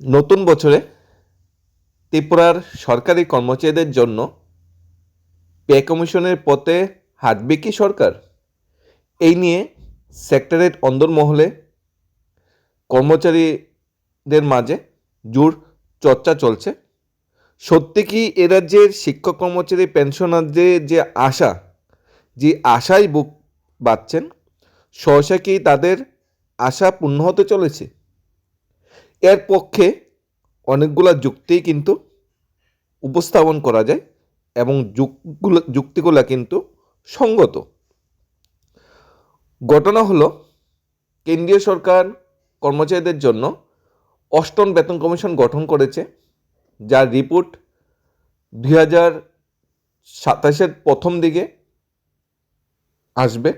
নতুন বছরে ত্রিপুরার সরকারি কর্মচারীদের জন্য পে কমিশনের পথে হাঁটবে কি সরকার? এই নিয়ে সেক্টরের অন্দরমহলে কর্মচারীদের মাঝে জোর চর্চা চলছে। সত্যি কি এ রাজ্যের শিক্ষক কর্মচারী, পেনশনারদের যে আশা, যে আশাই বুক বাঁচছেন সহসা কি তাদের আশা পূর্ণ হতে চলেছে? এর পক্ষে অনেকগুলো যুক্তিই কিন্তু উপস্থাপন করা যায় এবং যুক্তিগুলো যুক্তিগুলো কিন্তু সঙ্গত। ঘটনা হলো, কেন্দ্রীয় সরকার কর্মচারীদের জন্য অষ্টম বেতন কমিশন গঠন করেছে, যার রিপোর্ট দুই হাজার সাতাশের প্রথম দিকে আসবে।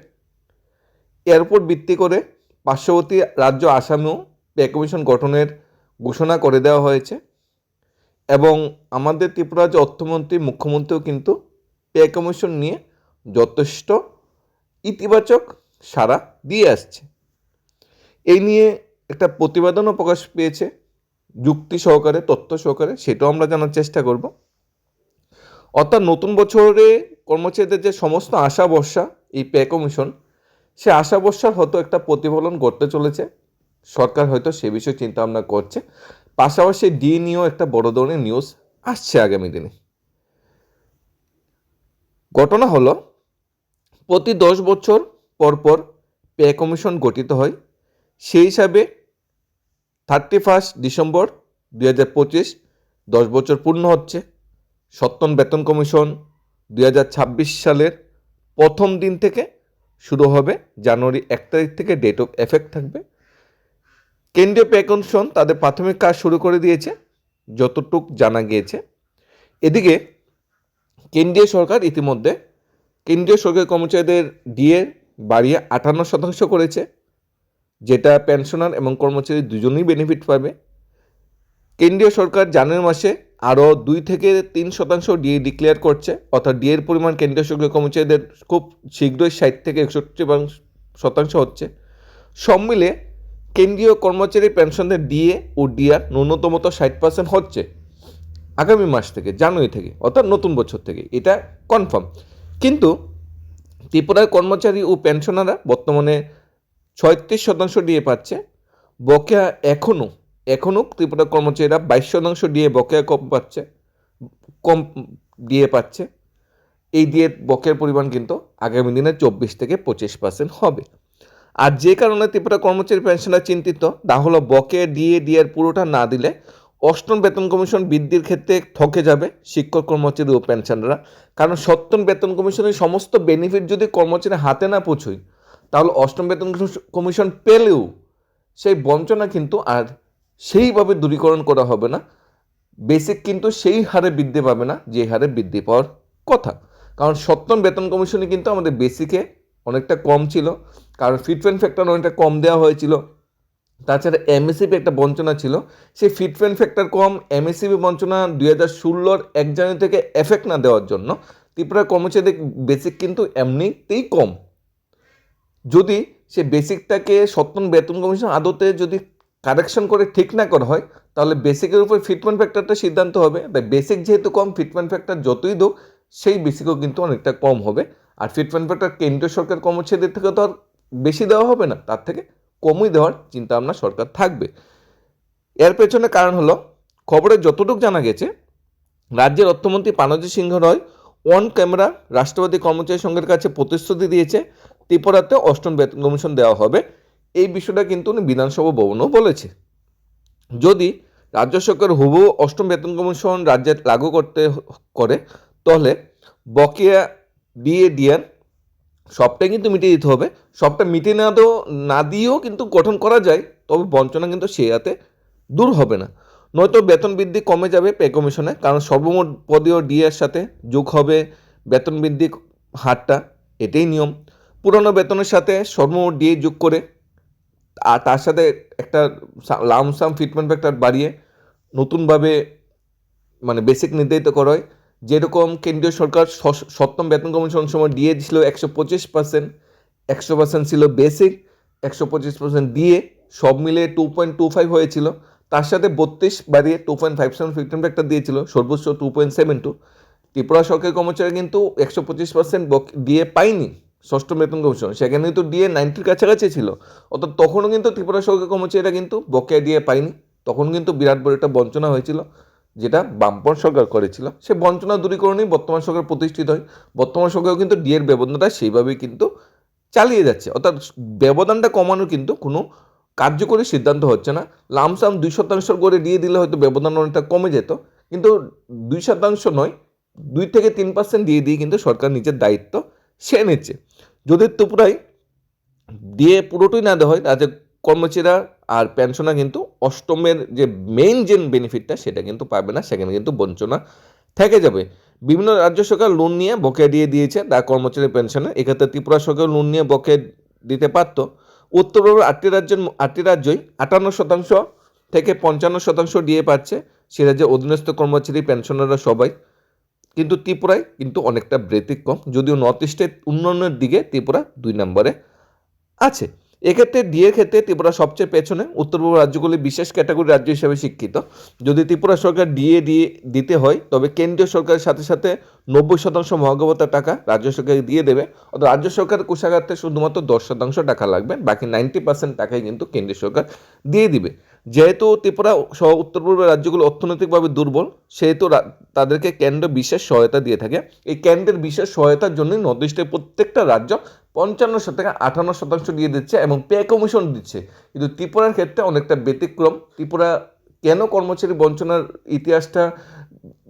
এর উপর ভিত্তি করে পার্শ্ববর্তী রাজ্য আসামেও পে কমিশন গঠনের ঘোষণা করে দেওয়া হয়েছে এবং আমাদের ত্রিপুরা রাজ্য অর্থমন্ত্রী, মুখ্যমন্ত্রীও কিন্তু পে কমিশন নিয়ে যথেষ্ট ইতিবাচক সাড়া দিয়ে আসছে। এই নিয়ে একটা প্রতিবেদনও প্রকাশ পেয়েছে যুক্তি সহকারে, তথ্য সহকারে, সেটাও আমরা জানার চেষ্টা করব। অর্থাৎ নতুন বছরে কর্মচারীদের যে সমস্ত আশা ভরসা এই পে কমিশন, সে আশা ভরসার হয়তো একটা প্রতিফলন ঘটতে চলেছে। সরকার হয়তো সে বিষয়ে চিন্তা ভাবনা করছে। পাশাপাশি ডি নিয়েও একটা বড় ধরনের নিউজ আসছে আগামী দিনে। ঘটনা হলো, প্রতি দশ বছর পর পর পে কমিশন গঠিত হয়। সেই হিসাবে থার্টি ফার্স্ট ডিসেম্বর দুই হাজার পঁচিশ দশ বছর পূর্ণ হচ্ছে। সপ্তম বেতন কমিশন দুই হাজার ছাব্বিশ সালের প্রথম দিন থেকে শুরু হবে। জানুয়ারি এক তারিখ থেকে ডেট অফ এফেক্ট থাকবে। কেন্দ্রীয় পে তাদের প্রাথমিক কাজ শুরু করে দিয়েছে, যতটুক জানা গিয়েছে। এদিকে কেন্দ্রীয় সরকার ইতিমধ্যে কেন্দ্রীয় সরকারি কর্মচারীদের ডিএ বাড়িয়ে আটান্ন শতাংশ করেছে, যেটা পেনশনার এবং কর্মচারী দুজনেই বেনিফিট পাবে। কেন্দ্রীয় সরকার জানুয়ারি মাসে আরও দুই থেকে তিন শতাংশ ডিএ ডিক্লেয়ার করছে, অর্থাৎ ডিএর পরিমাণ কেন্দ্রীয় সরকারি কর্মচারীদের খুব শীঘ্রই ষাট থেকে একষট্টি শতাংশ হচ্ছে। সব মিলে কেন্দ্রীয় কর্মচারী পেনশনের ডিএ ও ডিআর ন্যূনতম তো ষাট পার্সেন্ট হচ্ছে আগামী মাস থেকে, জানুয়ারি থেকে, অর্থাৎ নতুন বছর থেকে, এটা কনফার্ম কিন্তু ত্রিপুরার কর্মচারী ও পেনশনাররা বর্তমানে ছয়ত্রিশ শতাংশ ডিএ পাচ্ছে, বকেয়া এখনও এখনও ত্রিপুরা কর্মচারীরা বাইশ শতাংশ ডিএ বকেয়া কম পাচ্ছে, কম ডিএ পাচ্ছে। এই ডিএ বকেয়ার পরিমাণ কিন্তু আগামী দিনে চব্বিশ থেকে পঁচিশ পার্সেন্ট হবে। আর যে কারণে ত্রিপুরা কর্মচারী পেনশনার চিন্তিত, তা হলো বকেয়া ডিএ ডিএর পুরোটা না দিলে অষ্টম বেতন কমিশন বৃদ্ধির ক্ষেত্রে ঠকে যাবে শিক্ষক কর্মচারী ও পেনশনাররা। কারণ সপ্তম বেতন কমিশনের সমস্ত বেনিফিট যদি কর্মচারী হাতে না পৌঁছয়, তাহলে অষ্টম বেতন কমিশন পেলেও সেই বঞ্চনা কিন্তু আর সেইভাবে দূরীকরণ করা হবে না। বেসিক কিন্তু সেই হারে বৃদ্ধি পাবে না, যে হারে বৃদ্ধি পাওয়ার কথা। কারণ সপ্তম বেতন কমিশনে কিন্তু আমাদের বেসিকে অনেকটা কম ছিল। কারণ ফিটমেন্ট ফ্যাক্টর অনেকটা কম দেওয়া হয়েছিল। তাছাড়া এমএসিপি একটা বঞ্চনা ছিল। সেই ফিটমেন্ট ফ্যাক্টর কম এমএসিপি বঞ্চনা দুই হাজার ষোলোর এক জানুয়ারি থেকে এফেক্ট না দেওয়ার জন্য ত্রিপুরা কর্মচারীদের বেসিক কিন্তু এমনিতেই কম। যদি সে বেসিকটাকে সপ্তম বেতন কমিশন আদতে যদি কারেকশন করে ঠিক না করা হয়, তাহলে বেসিকের উপর ফিটমেন্ট ফ্যাক্টরটা সিদ্ধান্ত হবে। তাই বেসিক যেহেতু কম ফিটমেন্ট ফ্যাক্টর যতই দোক, সেই বেসিকও কিন্তু অনেকটা কম হবে। আর ফিটমেন্ট ফ্যাক্টর কেন্দ্রীয় সরকার কর্মচারীদের থেকে তো আর বেশি দেওয়া হবে না, তার থেকে কমই দেওয়ার চিন্তা ভাবনা সরকার থাকবে। এর পেছনে কারণ হলো, খবরে যতটুকু জানা গেছে, রাজ্যের অর্থমন্ত্রী পানজি সিংহ রয় অন ক্যামেরা রাষ্ট্রপতি কর্মচারী সংঘের কাছে প্রতিশ্রুতি দিয়েছে, ত্রিপুরাতে অষ্টম বেতন কমিশন দেওয়া হবে। এই বিষয়টা কিন্তু উনি বিধানসভা ভবনও বলেছে। যদি রাজ্য সরকার হুবহু অষ্টম বেতন কমিশন রাজ্যে লাগু করতে, করে, তাহলে বকেয়া ডিএ ডিআর সবটাই কিন্তু মিটিয়ে দিতে হবে। সবটা মিটিয়ে না দেও না দিয়েও কিন্তু গঠন করা যায়, তবে বঞ্চনা কিন্তু সে হাতে দূর হবে না। নয়তো বেতন বৃদ্ধি কমে যাবে পে কমিশনে, কারণ সর্বমোট পদীয় ডিএর সাথে যোগ হবে বেতন বৃদ্ধি হারটা, এটাই নিয়ম। পুরনো বেতনের সাথে সর্বমোট ডিএ যোগ করে, আর তার সাথে একটা লামসাম ফিটমেন্ট ফ্যাক্টর বাড়িয়ে নতুনভাবে মানে বেসিক নির্ধারিত করা হয়। যেরকম কেন্দ্রীয় সরকার সপ্তম বেতন কমিশন সময় ডিএ ছিল একশো পঁচিশ পার্সেন্ট একশো পার্সেন্ট ছিল বেসিক একশো পঁচিশ পার্সেন্ট দিয়ে সব মিলে টু পয়েন্ট টু ফাইভ হয়েছিল। তার সাথে বত্রিশ বাড়িয়ে two point five seven fifteen factor দিয়েছিল, সর্বোচ্চ two point seven two Tripura সরকারি কর্মচারী কিন্তু একশো পঁচিশ পার্সেন্ট দিয়ে পায়নি ষষ্ঠ বেতন কমিশন। সেখানে কিন্তু ডিএ নাইনটির কাছাকাছি ছিল। অর্থাৎ তখনও কিন্তু ত্রিপুরা সরকারি কর্মচারীরা কিন্তু বকেয়া ডিএ পায়নি। তখন কিন্তু বিরাট বড় একটা বঞ্চনা হয়েছিল। যেটা বামপন সরকার করেছিল, সে বঞ্চনা দূরীকরণেই বর্তমান সরকার প্রতিষ্ঠিত হয়। বর্তমান সরকারও কিন্তু ডিএর ব্যবধানটা সেইভাবেই কিন্তু চালিয়ে যাচ্ছে। অর্থাৎ ব্যবধানটা কমানোর কিন্তু কোনো কার্যকরী সিদ্ধান্ত হচ্ছে না। লামসাম দুই শতাংশ করে দিয়ে দিলে হয়তো ব্যবধান অনেকটা কমে যেত। কিন্তু দুই শতাংশ নয়, দুই থেকে তিন পার্সেন্ট দিয়ে দিয়ে কিন্তু সরকার নিজের দায়িত্ব সে নিচ্ছে। যদি ত্রিপুরায় দিয়ে পুরোটাই না দেওয়া হয় তাতে কর্মচারীরা আর পেনশনার কিন্তু অষ্টমের যে মেইন যে বেনিফিটটা সেটা কিন্তু পাবে না, সেখানে কিন্তু বঞ্চনা থেকে যাবে। বিভিন্ন রাজ্য সরকার লোন নিয়ে বকেয়া দিয়ে দিয়েছে তার কর্মচারী পেনশনে। এক্ষেত্রে ত্রিপুরা সরকার লোন নিয়ে বকেয়া দিতে পারত। উত্তরপূর্বের আটটি রাজ্যের আটটি রাজ্যই আটান্ন শতাংশ থেকে পঞ্চান্ন শতাংশ দিয়ে পাচ্ছে। সে রাজ্যের অধীনস্থ কর্মচারী পেনশনাররা সবাই। কিন্তু ত্রিপুরায় কিন্তু অনেকটা ব্যতিক্রম। যদিও নর্থ ইস্টের উন্নয়নের দিকে ত্রিপুরা দুই নম্বরে আছে। এক্ষেত্রে ডিএর ক্ষেত্রে ত্রিপুরা সবচেয়ে পেছনে, উত্তরপূর্ব রাজ্যগুলি বিশেষ ক্যাটাগরি রাজ্য হিসেবে শিক্ষিত। যদি ত্রিপুরা সরকার ডিএ দিয়ে দিতে হয়, তবে কেন্দ্রীয় সরকারের সাথে সাথে নব্বই শতাংশ মহাগবতার টাকা রাজ্য সরকারকে দিয়ে দেবে, অর্থাৎ রাজ্য সরকার কোষাগারতে শুধুমাত্র দশ শতাংশ টাকা লাগবে, বাকি নাইনটি পার্সেন্ট টাকাই কিন্তু কেন্দ্রীয় সরকার দিয়ে দিবে। যেহেতু ত্রিপুরা সহ উত্তর পূর্বের রাজ্যগুলো অর্থনৈতিকভাবে দুর্বল, সেহেতু তাদেরকে কেন্দ্র বিশেষ সহায়তা দিয়ে থাকে। এই কেন্দ্রের বিশেষ সহায়তার জন্যই নর্থ ইস্টের প্রত্যেকটা রাজ্য পঞ্চান্ন থেকে আটান্ন শতাংশ দিয়ে দিচ্ছে এবং পে কমিশন দিচ্ছে। কিন্তু ত্রিপুরার ক্ষেত্রে অনেকটা ব্যতিক্রম। ত্রিপুরা কেন কর্মচারী বঞ্চনার ইতিহাসটা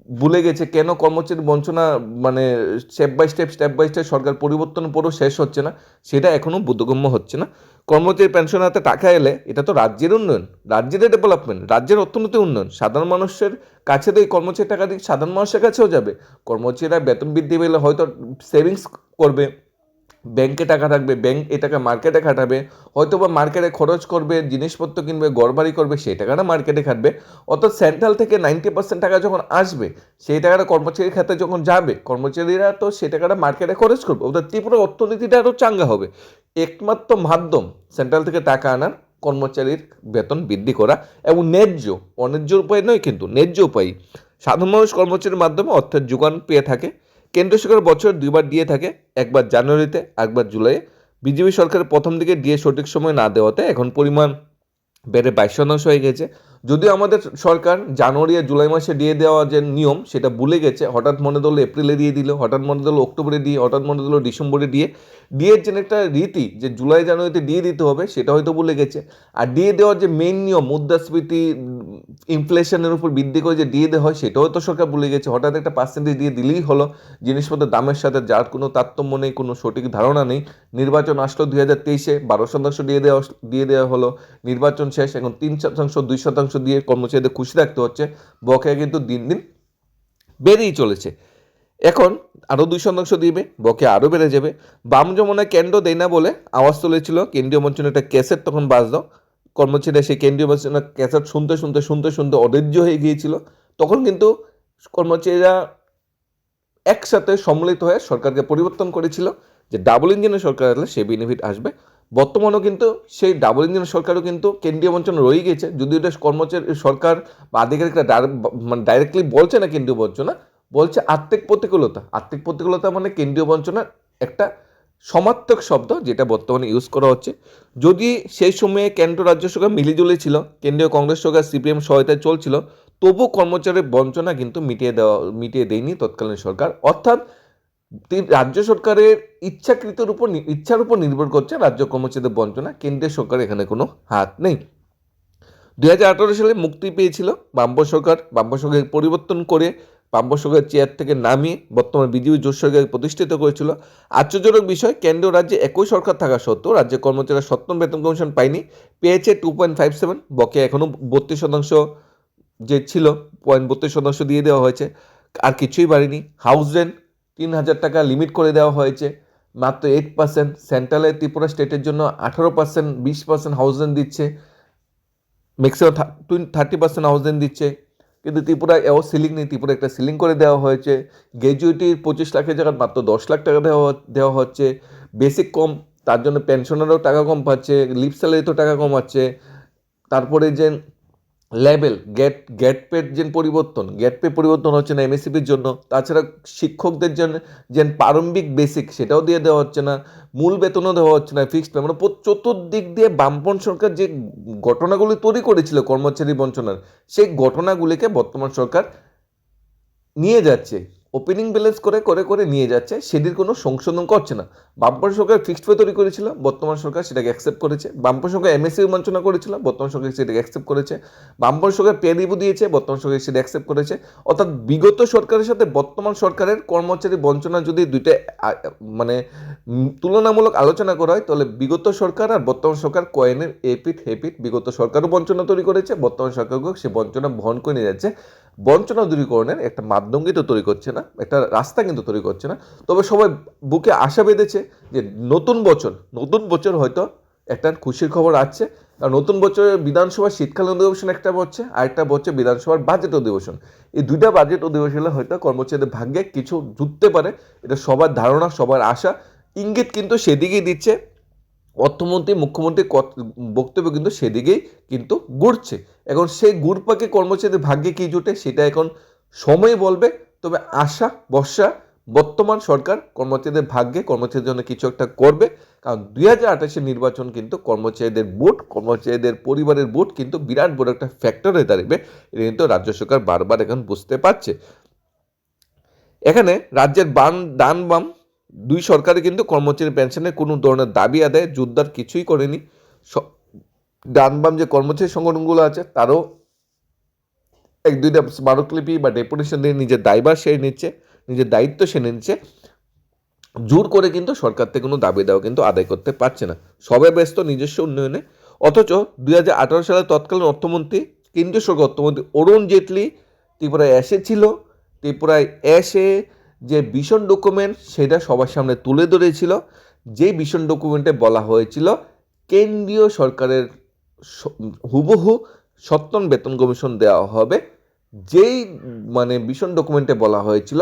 ভুলে গেছে? কেন কর্মচারী বঞ্চনা মানে step by step step by step সরকার পরিবর্তন পরেও শেষ হচ্ছে না? সেটা এখনও বোধগম্য হচ্ছে না। কর্মচারী পেনশন হাতে টাকা এলে এটা তো রাজ্যের উন্নয়ন, রাজ্যের ডেভেলপমেন্ট রাজ্যের অর্থনীতি উন্নয়ন। সাধারণ মানুষের কাছে তো এই কর্মচারী টাকা দিয়ে সাধারণ মানুষের কাছেও যাবে। কর্মচারীরা বেতন বৃদ্ধি পেলে হয়তো সেভিংস করবে। ব্যাংকে টাকা থাকবে, ব্যাংক এই টাকা মার্কেটে খাটাবে হয়তো বা মার্কেটে খরচ করবে, জিনিসপত্র কিনবে গড়বাড়ি করবে, সেই টাকাটা মার্কেটে খাটবে। অর্থাৎ সেন্ট্রাল থেকে নাইনটি পার্সেন্ট টাকা যখন আসবে, সেই টাকাটা কর্মচারীর খাতে যখন যাবে, কর্মচারীরা তো সেই টাকাটা মার্কেটে খরচ করবে। অর্থাৎ ত্রিপুরা অর্থনীতিটা আরও চাঙ্গা হবে। একমাত্র মাধ্যম সেন্ট্রাল থেকে টাকা আনার, কর্মচারীর বেতন বৃদ্ধি করা এবং ন্যায্য, অন্যায্য উপায় নয় কিন্তু ন্যায্য উপায়। সাধারণ মানুষ কর্মচারীর মাধ্যমে অর্থের যোগান পেয়ে থাকে। কেন্দ্র সরকার বছর দুইবার দিয়ে থাকে, একবার জানুয়ারিতে, একবার জুলাইয়ে। বিজেপি সরকারের প্রথম দিকে দিয়ে সঠিক সময় না দেওয়াতে এখন পরিমাণ বেড়ে বাইশ শতাংশ হয়ে গেছে। যদিও আমাদের সরকার জানুয়ারি আর জুলাই মাসে দিয়ে দেওয়া যে নিয়ম, সেটা ভুলে গেছে, হঠাৎ মনে হলো এপ্রিলে দিয়ে দিল, হঠাৎ মনে হলো অক্টোবরে দিয়ে, হঠাৎ মনে হলো ডিসেম্বরে দিয়ে ডিএর যে একটা রীতি যে জুলাই, জানুয়ারিতে দিয়ে দিতে হবে, সেটা হয়তো ভুলে গেছে। আর দিয়ে দেওয়ার যে মেন নিয়ম, মুদ্রাস্ফীতি ইনফ্লেশনের উপর বৃদ্ধি করে যে দিয়ে দেওয়া হয়, সেটাও তো সরকার ভুলে গেছে। হঠাৎ একটা পার্সেন্টেজ দিয়ে দিলেই হলো। জিনিসপত্রের দামের সাথে যার কোনো তারতম্য নেই, কোনো সঠিক ধারণা নেই, নির্বাচন আসলো দুই হাজার তেইশে, বারো শতাংশ দিয়ে দেওয়া দিয়ে দেওয়া হলো। নির্বাচন শেষ, এখন তিন শতাংশ, দুই শতাংশ দিয়ে কর্মচারীদের খুশি রাখতে হচ্ছে, বকেয়া কিন্তু দিন দিন বেড়েই চলেছে। এখন আরও দুই শতাংশ দিবে বকে আরও বেড়ে যাবে। বাম যমুনায় কেন্দ্র দেয় না বলে আওয়াজ তুলেছিল কেন্দ্রীয় মন্ত্রী একটা ক্যাসেট, তখন বাজলো কর্মচারীরা সেই কেন্দ্রীয় মন্ত্রী ক্যাসেট শুনতে শুনতে শুনতে শুনতে অধৈর্য হয়ে গিয়েছিল। তখন কিন্তু কর্মচারীরা একসাথে সম্মিলিত হয়ে সরকারকে পরিবর্তন করেছিল, যে ডাবল ইঞ্জিনের সরকার আসলে সেই বেনিফিট আসবে। বর্তমানেও কিন্তু সেই ডাবল ইঞ্জিনের সরকারও কিন্তু কেন্দ্রীয় মন্ত্রণা রয়ে গেছে। যদিও এটা কর্মচারী, সরকার বা আধিকারিকরা মানে ডাইরেক্টলি বলছে না কেন্দ্রীয় বঞ্চনা, বলছে আর্থিক প্রতিকূলতা। আর্থিক প্রতিকূলতা মানে কেন্দ্রীয় বঞ্চনার একটা সমার্থক শব্দ যেটা বর্তমানে ইউজ করা হচ্ছে। যদি সেই সময়ে কেন্দ্র রাজ্য সরকার মিলিজুলি ছিল, কেন্দ্রীয় কংগ্রেস সরকার, সিপিএম সহায়তায় চলছিল তবু কর্মচারীর বঞ্চনা কিন্তু মিটিয়ে দেওয়া, মিটিয়ে দেয়নি তৎকালীন সরকার। অর্থাৎ রাজ্য সরকারের ইচ্ছাকৃতের উপর ইচ্ছার উপর নির্ভর করছে রাজ্য কর্মচারীদের বঞ্চনা, কেন্দ্রীয় সরকার এখানে কোনো হাত নেই। দু হাজার আঠারো সালে মুক্তি পেয়েছিল বাম্প সরকার বাম্প সরকার পরিবর্তন করে বাম্প সরকার চেয়ার থেকে নামিয়ে বর্তমান বিজেপি জোট সরকার প্রতিষ্ঠিত করেছিল। আশ্চর্যজনক বিষয়, কেন্দ্র রাজ্যে একই সরকার থাকা সত্ত্বেও রাজ্যের কর্মচারীরা সপ্তম বেতন কমিশন পায়নি, পেয়েছে টু পয়েন্ট ফাইভ সেভেন বকে এখনও বত্রিশ শতাংশ যে ছিল পয়েন্ট বত্রিশ শতাংশ দিয়ে দেওয়া হয়েছে, আর কিছুই বাড়েনি। হাউস রেন্ট তিন হাজার টাকা লিমিট করে দেওয়া হয়েছে। মাত্র এইট পার্সেন্ট সেন্ট্রালে ত্রিপুরা স্টেটের জন্য আঠারো পার্সেন্ট বিশ পার্সেন্ট হাউস রেন্ট দিচ্ছে maximum thirty percent house rent দিচ্ছে। কিন্তু ত্রিপুরা এও সিলিং নেই। ত্রিপুরা একটা সিলিং করে দেওয়া হয়েছে। গ্র্যাজুয়েটির পঁচিশ লাখের জায়গায় মাত্র দশ লাখ টাকা দেওয়া দেওয়া হচ্ছে। বেসিক কম, তার জন্য পেনশনারও টাকা কম পাচ্ছে। লিপ স্যালারিতেও টাকা কম পাচ্ছে তারপরে যে লেভেল গেট গেট পের যে পরিবর্তন গেট পে পরিবর্তন হচ্ছে না এমএসিপির জন্য। তাছাড়া শিক্ষকদের জন্য যে প্রারম্ভিক বেসিক সেটাও দিয়ে দেওয়া হচ্ছে না, মূল বেতনও দেওয়া হচ্ছে না ফিক্সড পে মানে চতুর্দিক দিয়ে বামপন সরকার যে ঘটনাগুলি তৈরি করেছিল কর্মচারী বঞ্চনার, সেই ঘটনাগুলিকে বর্তমান সরকার নিয়ে যাচ্ছে। ওপেনিং ব্যালেন্স করে করে করে নিয়ে যাচ্ছে সেটির কোনো সংশোধন করছে না। বামপন সরকার ফিক্সড পে তৈরি করেছিল, বর্তমান সরকার সেটাকে অ্যাকসেপ্ট করেছে। বামপন সরকার এমএসসি বঞ্চনা করেছিল, বর্তমান সরকার সেটাকে অ্যাকসেপ্ট করেছে। বামপন সরকার পে রিভিউ দিয়েছে, বর্তমান সরকার সেটা অ্যাকসেপ্ট করেছে। অর্থাৎ বিগত সরকারের সাথে বর্তমান সরকারের কর্মচারী বঞ্চনা যদি দুইটা মানে তুলনামূলক আলোচনা করা হয়, তাহলে বিগত সরকার আর বর্তমান সরকার কয়েনের এপিট হেপিট বিগত সরকারও বঞ্চনা তৈরি করেছে, বর্তমান সরকারকেও সে বঞ্চনা বহন করে নিয়ে যাচ্ছে। বঞ্চনা দূরীকরণের একটা মাধ্যম কিন্তু তৈরি করছে না, একটা রাস্তা কিন্তু তৈরি করছে না। তবে সবাই বুকে আশা বেঁধেছে যে নতুন বছর নতুন বছর হয়তো একটা খুশির খবর আছে আর নতুন বছরের বিধানসভার শীতকালীন অধিবেশন একটা বলছে আর একটা বলছে বিধানসভার বাজেট অধিবেশন। এই দুইটা বাজেট অধিবেশনে হয়তো কর্মচারীদের ভাগ্যে কিছু জুটতে পারে, এটা সবার ধারণা, সবার আশা। ইঙ্গিত কিন্তু সেদিকেই দিচ্ছে অর্থমন্ত্রী মুখ্যমন্ত্রী কত- বক্তব্য কিন্তু সেদিকেই কিন্তু ঘুরছে। এখন সেই গুড়পাকে কর্মচারীদের ভাগ্যে কী জুটে, সেটা এখন সময় বলবে। তবে আশা বর্ষা বর্তমান সরকার কর্মচারীদের ভাগ্যে, কর্মচারীদের জন্য কিছু একটা করবে। কারণ দুই হাজার আঠাশের নির্বাচন কিন্তু কর্মচারীদের ভোট, কর্মচারীদের পরিবারের ভোট কিন্তু বিরাট বড় একটা ফ্যাক্টর হয়ে দাঁড়াবে। এটা কিন্তু রাজ্য সরকার বারবার এখন বুঝতে পারছে। এখানে রাজ্যের বাম ডান বাম দুই সরকারে কিন্তু কর্মচারী পেনশনের কোনো ধরনের দাবি আদায় জোরদার কিছুই করেনি। স- ডান বাম যে কর্মচারী সংগঠনগুলো আছে, তারও এক, দুইটা স্মারকলিপি বা ডেপুটেশন দিয়ে নিজের দায়ভার সে নিচ্ছে, নিজের দায়িত্ব সেরে নিচ্ছে। জোর করে কিন্তু সরকার থেকে কোনো দাবি দেওয়া কিন্তু আদায় করতে পারছে না। সবে ব্যস্ত নিজস্ব উন্নয়নে। অথচ দুই হাজার আঠারো সালে তৎকালীন অর্থমন্ত্রী, কেন্দ্রীয় সরকার অর্থমন্ত্রী অরুণ জেটলি ত্রিপুরায় এসেছিল। ত্রিপুরায় এসে যে ভীষণ ডকুমেন্ট সেটা সবার সামনে তুলে ধরেছিল। যে ভীষণ ডকুমেন্টে বলা হয়েছিল, কেন্দ্রীয় সরকারের হুবহু সত্তন বেতন কমিশন দেওয়া হবে। যেই মানে ভীষণ ডকুমেন্টে বলা হয়েছিল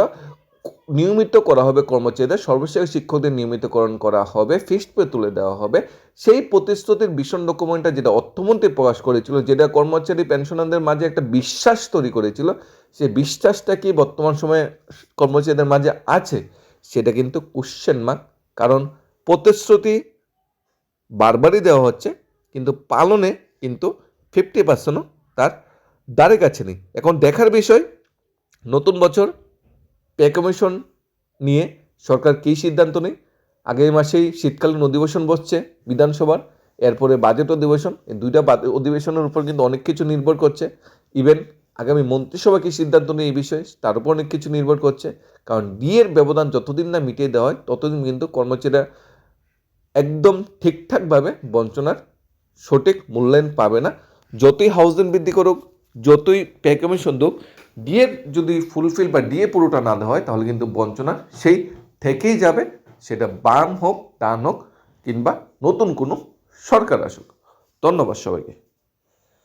নিয়মিত করা হবে কর্মচারীদের, সর্বশেষ শিক্ষকদের নিয়মিতকরণ করা হবে ফিক্সড পে তুলে দেওয়া হবে। সেই প্রতিশ্রুতির ভীষণ ডকুমেন্টটা যেটা অর্থমন্ত্রী প্রকাশ করেছিল, যেটা কর্মচারী পেনশনারদের মাঝে একটা বিশ্বাস তৈরি করেছিল সেই বিশ্বাসটা কি বর্তমান সময়ে কর্মচারীদের মাঝে আছে? সেটা কিন্তু কোশ্চেন মার্ক কারণ প্রতিশ্রুতি বারবারই দেওয়া হচ্ছে, কিন্তু পালনে কিন্তু ফিফটি পার্সেন্টও তার দ্বারে কাছে নেই। এখন দেখার বিষয়, নতুন বছর পে কমিশন নিয়ে সরকার কী সিদ্ধান্ত নেই আগামী মাসেই শীতকালীন অধিবেশন বসছে বিধানসভার, এরপরে বাজেট অধিবেশন, এই দুইটা অধিবেশনের উপর কিন্তু অনেক কিছু নির্ভর করছে। ইভেন আগামী মন্ত্রিসভা কী সিদ্ধান্ত নেই এই বিষয়ে, তার উপর অনেক কিছু নির্ভর করছে। কারণ ডিএর ব্যবধান যতদিন না মিটিয়ে দেওয়া হয়, ততদিন কিন্তু কর্মচারীরা একদম ঠিকঠাকভাবে বঞ্চনার সঠিক মূল্যায়ন পাবে না। যতই হাউস বৃদ্ধি করুক, যতই পে কমিশন ডিএ যদি ফুলফিল বা ডিএ পুরোটা না দেওয়া হয়, তাহলে কিন্তু বঞ্চনা সেই থেকেই যাবে। সেটা বাম হোক, ডান হোক, কিংবা নতুন কোনো সরকার আসুক। ধন্যবাদ সবাইকে।